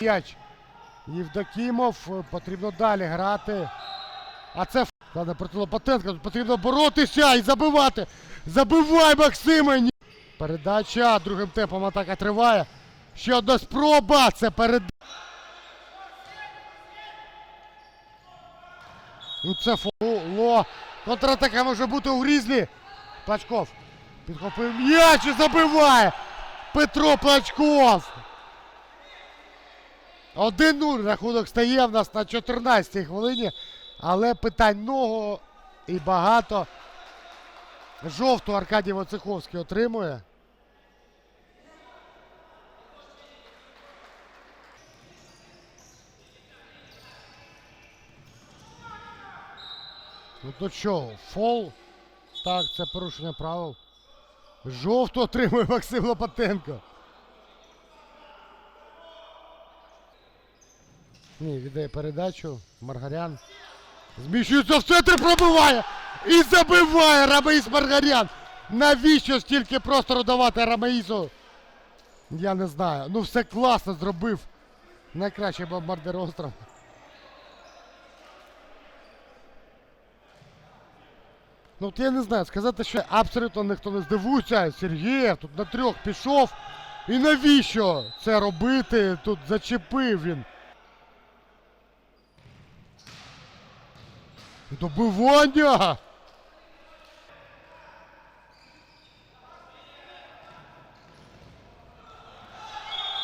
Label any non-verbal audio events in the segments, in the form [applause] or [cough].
М'яч. Євдокімов. е, Потрібно далі грати. А це Ладно, проти Лопатенка. Тут потрібно боротися і забивати. Забивай, Максиме! Передача. Другим темпом атака триває. Ще одна спроба. Це перед. Ну це фоло. Контратака може бути у Грізлі. Плачков. Підхопив м'яч і забиває. Петро Плачков. 1-0 рахунок стає в нас на 14-й хвилині. Але питань много і багато. Жовту Аркадій Воцеховський отримує. Ну то що, фол? Так, це порушення правил. Жовту отримує Максим Лопатенко. Ні, віддає передачу. Маргарян. Зміщується в центр, пробиває! І забиває Рамаїс Маргарян! Навіщо стільки простору давати Рамаїсу? Я не знаю. Ну все класно зробив. Найкращий бомбардир остров. Ну от я не знаю, сказати, що абсолютно ніхто не здивується. Сергієв тут на трьох пішов. І навіщо це робити? Тут зачепив він. Добивання!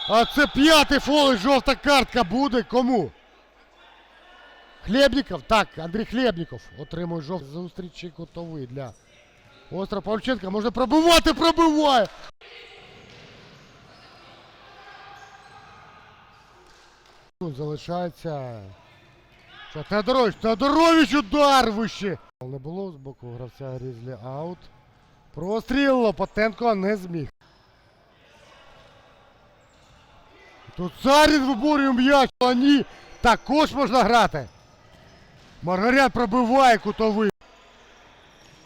А це п'ятий фол і жовта картка буде кому? Хлебников? Так, Андрій Хлебников отримує жовтий зустрічі кутовий для Остра Павлюченка. Можна пробивати, пробиває! Залишається. Що, Теодорович, Теодорович удар вище! Не було з боку гравця Грізлі аут. Простріл Лопатенко не зміг. Тут Царін виборює м'яч, а ні, також можна грати. Маргарян пробиває кутовий.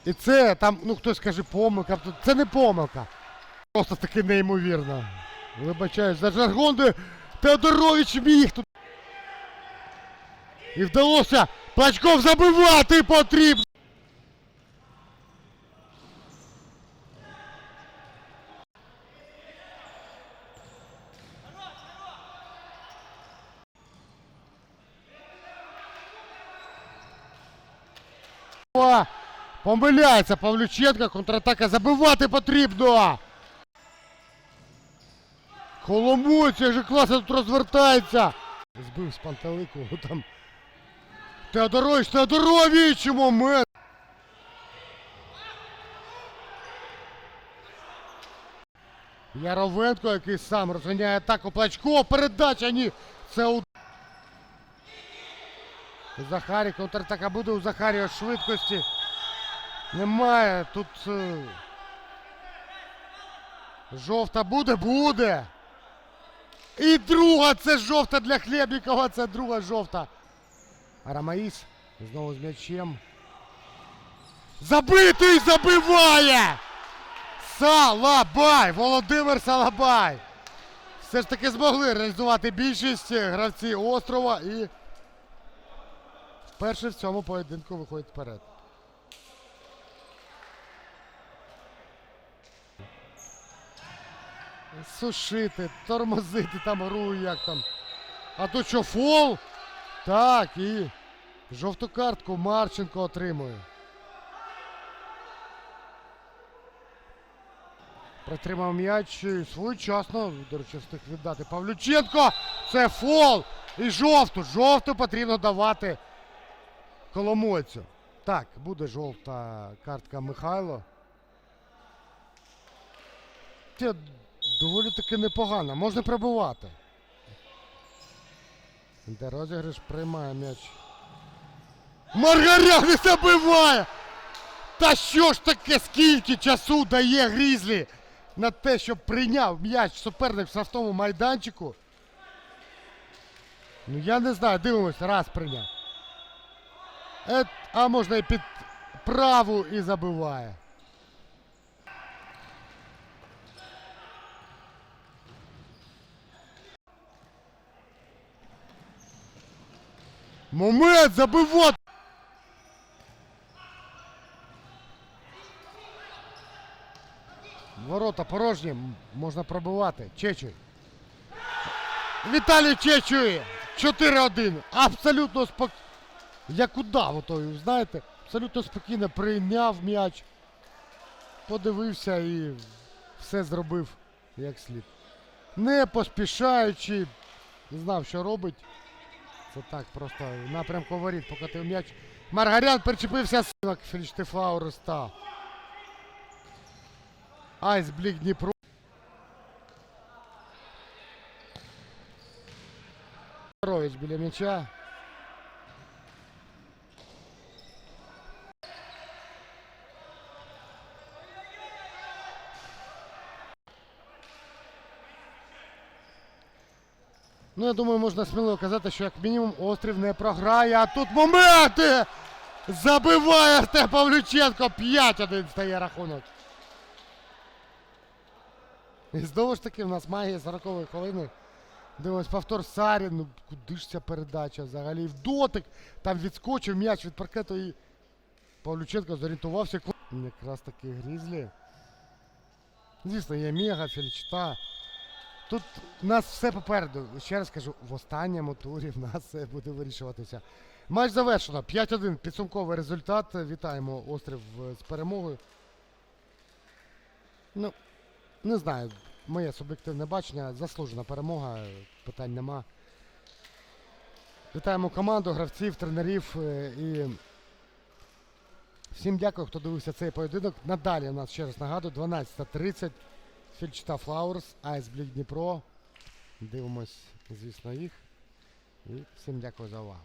І це там, ну хтось скаже помилка. Це не помилка. Просто таки неймовірно. Вибачаюсь за жаргон, де Теодорович міг тут. І вдалося Плачков забивати потрібно. Помиляється Павлюченко, контратака забивати потрібно. Коломойць, як же класно тут розвертається. Збив з пантелику [laughs] там. Теодорович, Теодорович, момент. Яровенко, який сам розганяє атаку Плачко, передача, ні. Це у... Захарі, контратака буде у Захарія швидкості. Немає. Тут. е, Жовта буде, буде. І друга це жовта для Хлєбнікова, це друга жовта. Арамаїс знову з м'ячем. Забитий забиває! Салабай! Володимир Салабай! Все ж таки змогли реалізувати більшість гравці острова і вперше в цьому поєдинку виходить вперед. Сушити, тормозити там гру, як там. А то що, фол? Так, і жовту картку Марченко отримує. Притримав м'яч і своєчасно, до речі, встиг віддати Павлюченко. Це фол. І жовту. Жовту потрібно давати Коломойцю. Так, буде жовта картка Михайло. Це доволі таки непогано. Можна пробивати. Де розіграш приймає м'яч. Маргарян не забиває! Та що ж таке, скільки часу дає Грізлі на те, щоб прийняв м'яч суперник в штрафному майданчику? Ну я не знаю, дивимося, раз прийняв. Ет, а можна і під праву і забиває. Момент забивати! Ворота порожні, можна пробивати. Чечуй. Віталій Чечуй! 4-1. Абсолютно спок... Як удав отой, знаєте, абсолютно спокійно прийняв м'яч, подивився і все зробив як слід. Не поспішаючи, не знав, що робить. Це так, просто напрямку воріт покатив м'яч. Маргарян причепився синок Фельштефаур став. Айс Блік Дніпро. Рович біля м'яча. Ну, я думаю, можна сміливо казати, що як мінімум острів не програє, а тут моменти! Забиває Артем Павлюченко! 5-1 стає рахунок. І знову ж таки в нас магія 40-ї хвилини. Дивимось повтор Сарін. Ну куди ж ця передача взагалі? В дотик. Там відскочив м'яч від паркету і Павлюченко зорієнтувався. Якраз таки грізлі. Звісно, є Мега, Фельчта. Тут у нас все попереду. Ще раз кажу, в останньому турі в нас все буде вирішуватися. Матч завершено. 5-1. Підсумковий результат. Вітаємо острів е, з перемогою. Ну, не знаю, моє суб'єктивне бачення. Заслужена перемога, питань нема. Вітаємо команду, гравців, тренерів е, і всім дякую, хто дивився цей поєдинок. Надалі у нас ще раз нагадую, 12.30. Фільчта Флауерс, Айсблік Дніпро. Дивимось, звісно, їх. І всім дякую за увагу.